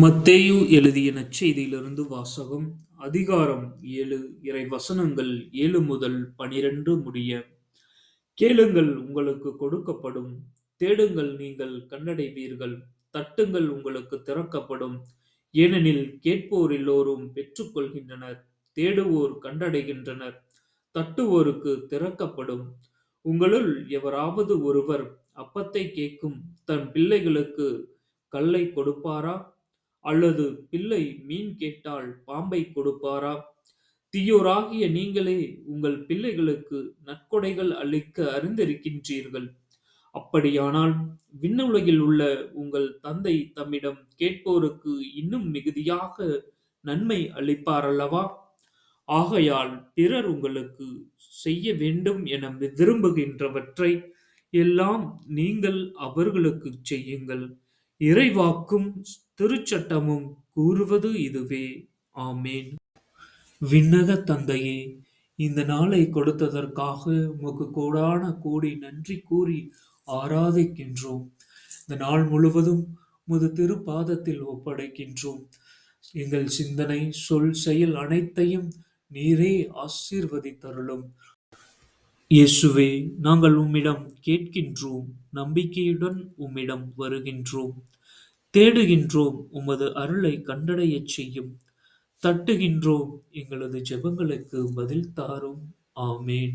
மத்தேயு எழுதிய நற்செய்தியிலிருந்து வாசகம் அதிகாரம் ஏழு இறை வசனங்கள் ஏழு முதல் பனிரெண்டு முடிய கேளுங்கள் உங்களுக்கு கொடுக்கப்படும் தேடுங்கள் நீங்கள் கண்டடைவீர்கள் தட்டுங்கள் உங்களுக்கு திறக்கப்படும் ஏனெனில் கேட்போர் எல்லோரும் பெற்றுக்கொள்கின்றனர் தேடுவோர் கண்டடைகின்றனர் தட்டுவோருக்கு திறக்கப்படும். உங்களுள் எவராவது ஒருவர் அப்பத்தை கேட்கும் தன் பிள்ளைகளுக்கு கல்லை கொடுப்பாரா? அல்லது பிள்ளை மீன் கேட்டால் பாம்பை கொடுப்பாரா? தீயோராகிய நீங்களே உங்கள் பிள்ளைகளுக்கு நற்கொடைகள் அளிக்க அறிந்திருக்கின்றீர்கள். அப்படியானால் விண்ணுலகில் உள்ள உங்கள் தந்தை தம்மிடம் கேட்போருக்கு இன்னும் மிகுதியாக நன்மை அளிப்பாரல்லவா? ஆகையால் பிறர் உங்களுக்கு செய்ய வேண்டும் என விரும்புகின்றவற்றை எல்லாம் நீங்கள் அவர்களுக்கு செய்யுங்கள். இறைவாக்கும் திருச்சட்டமும் கூறுவது இதுவே. ஆமேன். விண்ணக தந்தையே இந்த நாளை கொடுத்ததற்காக உமக்கு கோடான கோடி நன்றி கூறி ஆராதிக்கின்றோம். இந்த நாள் முழுவதும் முது திருப்பாதத்தில் ஒப்படைக்கின்றோம். எங்கள் சிந்தனை சொல் செயல் அனைத்தையும் நீரே ஆசீர்வதித்தருளும். இயேசுவே நாங்கள் உம்மிடம் கேட்கின்றோம் நம்பிக்கையுடன் உம்மிடம் வருகின்றோம். தேடுகின்றோம் உமது அருளை கண்டடையச் செய்யும். தட்டுகின்றோம் எங்களது ஜெபங்களுக்கு பதில் தாரும். ஆமேன்.